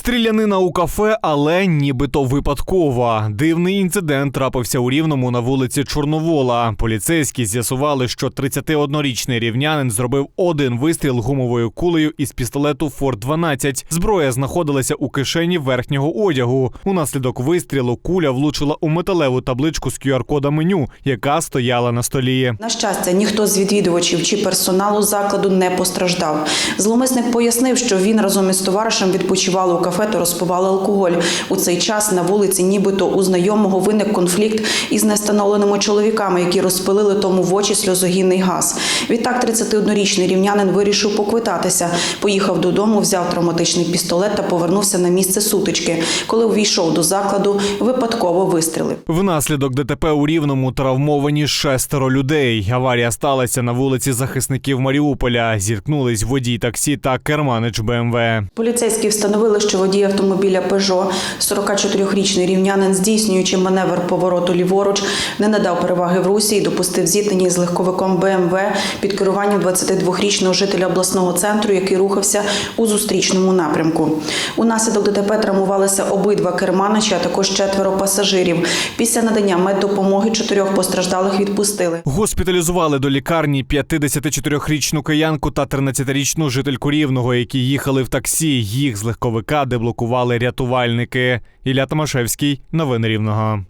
Стрілянина у кафе, але нібито випадкова. Дивний інцидент трапився у Рівному на вулиці Чорновола. Поліцейські з'ясували, що 31-річний рівнянин зробив один вистріл гумовою кулею із пістолету Форт 12 Зброя знаходилася у кишені верхнього одягу. Унаслідок вистрілу куля влучила у металеву табличку з QR-кодом меню, яка стояла на столі. На щастя, ніхто з відвідувачів чи персоналу закладу не постраждав. Зловмисник пояснив, що він разом із товаришем відпочивали у кафе та розпивали алкоголь. У цей час на вулиці, нібито у знайомого виник конфлікт із нестановленими чоловіками, які розпилили тому в очі сльозогінний газ. Відтак, 31-річний рівнянин вирішив поквитатися. Поїхав додому, взяв травматичний пістолет та повернувся на місце сутички. Коли увійшов до закладу, випадково вистрілив. Внаслідок ДТП у Рівному травмовані шестеро людей. Аварія сталася на вулиці захисників Маріуполя. Зіткнулись водій таксі та керманич БМВ. Поліцейські встановили, що водій автомобіля Peugeot, 44-річний рівнянин, здійснюючи маневр повороту ліворуч, не надав переваги в русі і допустив зіткнення з легковиком БМВ під керуванням 22-річного жителя обласного центру, який рухався у зустрічному напрямку. Унаслідок ДТП травмувалися обидва керманичі, а також четверо пасажирів. Після надання меддопомоги чотирьох постраждалих відпустили. Госпіталізували до лікарні 54-річну киянку та 13-річну жительку Рівного, які їхали в таксі. Їх з легковика деблокували рятувальники. Ілля Томашевський. Новини Рівного.